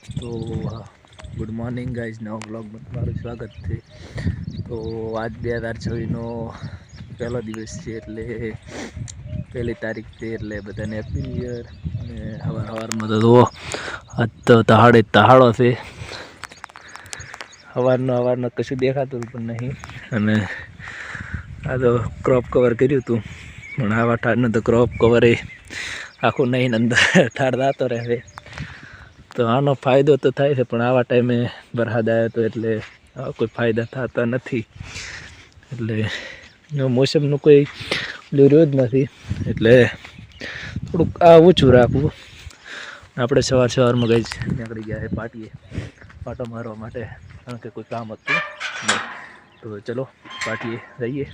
તો good morning guys નવો બ્લોગમાં તમારું સ્વાગત છે. તો આજ બે હજાર છવ્વીસનો પહેલો દિવસ છે એટલે પહેલી તારીખ છે એટલે બધાને હેપી ન્યુ યર અને સવાર સવારમાં તો જુઓ, આજ તો તહાડે તહાડો છે. સવારનો સવારનો કશું દેખાતું પણ નહીં. અને આ તો ક્રોપ કવર કર્યું હતું પણ આવા ઠારનું તો ક્રોપ કવર આખું નહીં, અંદર ઠાર દાતો રહે. તો આનો ફાયદો તો થાય છે, પણ આવા ટાઈમે વરસાદ આવ્યો તો એટલે કોઈ ફાયદા થતા નથી. એટલે મોસમનું કોઈ રહ્યો જ નથી, એટલે થોડુંક આ ઓછું રાખવું. આપણે સવાર સવારમાં ગઈ નીકળી ગયા પાટીએ, પાટો મારવા માટે, કારણ કે કોઈ કામ હતું તો ચલો, પાટીએ જઈએ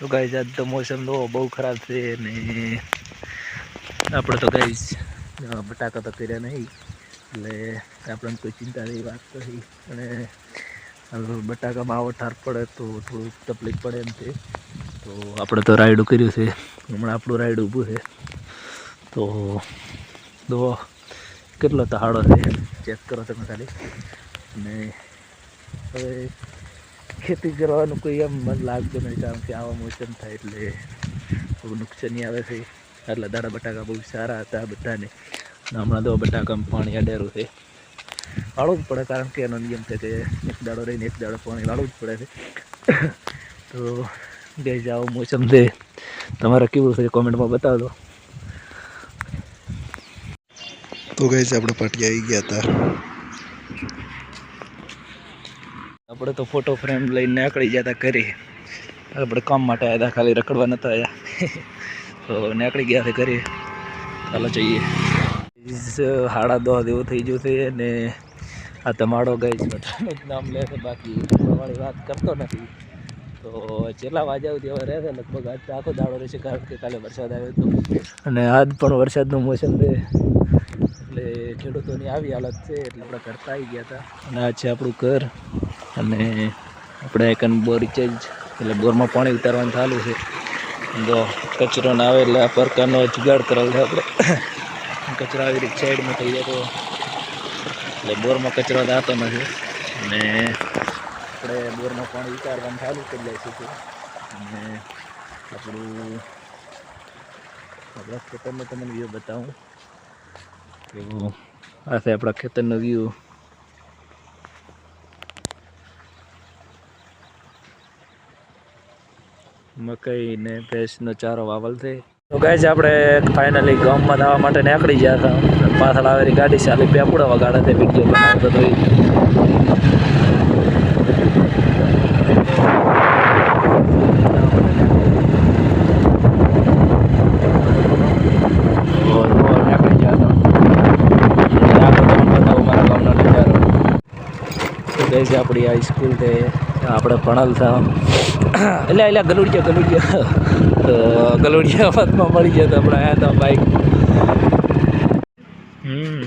તો ગાઈઝ આજ તો મોસમ તો બહુ ખરાબ છે ને આપણે તો ગાઈઝ બટાકા તો કર્યા નહીં. એટલે આપણને કોઈ ચિંતા નહીં વાત નથી અને બટાકામાં આવો ઠાર પડે તો થોડુંક તકલીફ પડે એમ છે. તો આપણે તો રાયડું કર્યું છે. હમણાં આપણું રાયડું ઊભું છે. તો દો, કેટલો તહાડો છે. ચેક કરો તમે ખાલી. અને હવે ખેતી કરવાનું કોઈ એમ મન લાગતું નથી કારણ કે આવા મોસમ થાય એટલે બહુ નુકસાની આવે છે એટલે દાડા બટાકા બહુ સારા હતા બધાને. હમણાં તો બટાકામાં પાણી અડેરું છે. વાળવું જ પડે, કારણ કે એનો નિયમ છે કે એક દાડો રહીને એક દાડો પાણી વાળવું જ પડે છે. તો ગઈ જાઓ મોસમ છે. તમારે કેવું છે? કોમેન્ટમાં બતાવજો. તો ગઈ આપણે પાટી આવી ગયા હતા. આપણે તો ફોટો ફ્રેમ લઈને નીકળી ગયા કરી આપણે કામ માટે આવ્યા હતા, ખાલી રખડવા નતા આવ્યા તો નીકળી ગયા હતા કરી ચાલો જઈએ. હાડા દો જેવું થઈ ગયું છે અને આ તમારો ગઈ બધાનું જ નામ લે છે, બાકી વાળી વાત કરતો નથી. તો છેલ્લા વાગ્યા સુધી હવે રહેશે લગભગ આજ તો આખો દાડો રહેશે, કારણ કે કાલે વરસાદ આવ્યો હતો. અને આજ પણ વરસાદનું મોસમ છે. એટલે ખેડૂતોની આવી હાલત છે, એટલે આપણે કરતા આવી ગયા હતા. અને આ છે આપણું ઘર. અને આપણે એક બોર રિચાર્જ એટલે બોરમાં પાણી ઉતારવાનું ચાલુ છે. જો કચરો ના આવે એટલે આ પ્રકારનો જુગાડ કરેલ છે આપણે. કચરો આવી રીતે સાઈડમાં થઈ જાય તો, એટલે બોરમાં કચરો થતો નથી. અને આપણે બોરમાં પાણી ઉતારવાનું ચાલુ કરી દઈશું છીએ અને આપણું, આપણા ખેતરનો તમને વ્યૂ બતાવું. તો આ છે આપણા ખેતરનો વ્યૂ મકઈ ને ભેંસનો ચારો વાવલ છે. તો ગાય આપણે ફાઇનલી ગામમાં જવા માટે નીકળી ગયા હતા. પાછળ આવેલી ગાડી ચાલી પેપુડા વગાડે તે વીડિયો બનાવતો હતા ગઈ છે આપણી આ સ્કૂલ છે. આપણે ભણેલ હતા એટલે એટલે ગલુડિયા ગલુડિયા. તો ગલુડિયા વાતમાં મળી ગયા તો આપણે આવ્યા હતા બાઈક હમ.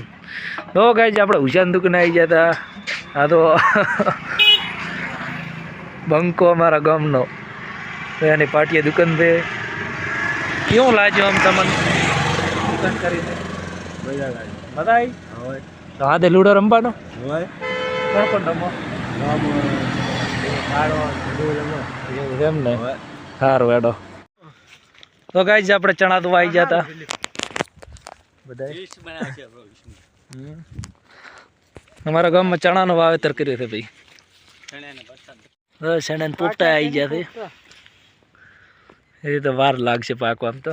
તો ગાઈ આપણે હુશાન દુકાને આવી ગયા હતા. આ તો બંકો અમારા ગામનો. તો એની પાટીએ દુકાન છે. કેવું લાગ્યો આમ તમને? દુકાન કરીને? મજા આવી તો હાથે લૂડો રમવાનો? રમો. એમ ને? સારું એડો તો ગાઈ આપણે ચણા તો આવી ગયા હતા બધા. અમારા ગામમાં ચણાનું વાવેતર કર્યું છે ભાઈ. શણે પોપટા આવી ગયા છે. એ તો વાર લાગશે પાકો આમ તો.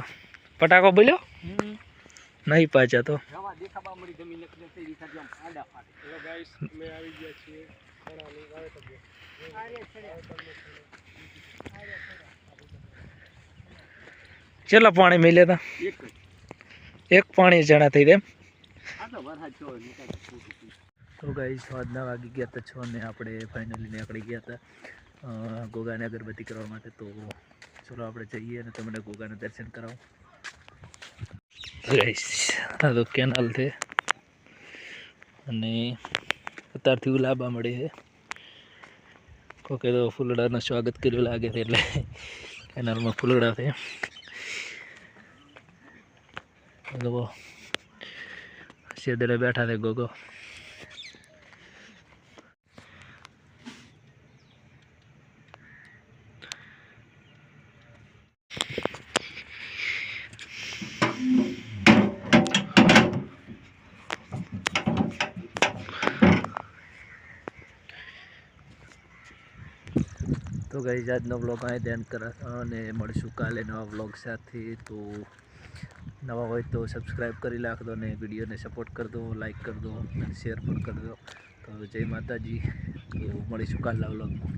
પટાકો બોલ્યો? નહીં પાછા તો. કેટલા પાણી મિલ્યા હતા એક પાણી જણા થઈ તેમ તો ગાઈ સાંજના વાગી ગયા હતા છ ને આપણે ફાઇનલી નીકળી ગયા હતા ગોગાને અગરબત્તી કરવા માટે. તો ચલો આપણે જઈએ અને તમને ગોગાને દર્શન કરાવો. ગાઈસ આ તો કેનાલ છે. અને અત્યારથી લાભા મળે છે. કોકે તો ફૂલડાનું સ્વાગત કર્યું લાગે છે એટલે કેનાલમાં ફૂલડા છે. લોકો બેઠા છે ગોગો. તો ગઈ આજનો બ્લોગ અહીં ધ્યાન કરા અને મળીશું કાલે નવા બ્લોગ સાથે. તો નવા હોય તો સબસ્ક્રાઈબ કરી નાખજો અને વિડીયોને સપોર્ટ કરી દો લાઇક કરી દો અને શેર પણ કરી દો તો જય માતાજી. તો મળીશું કાલના બ્લોગમાં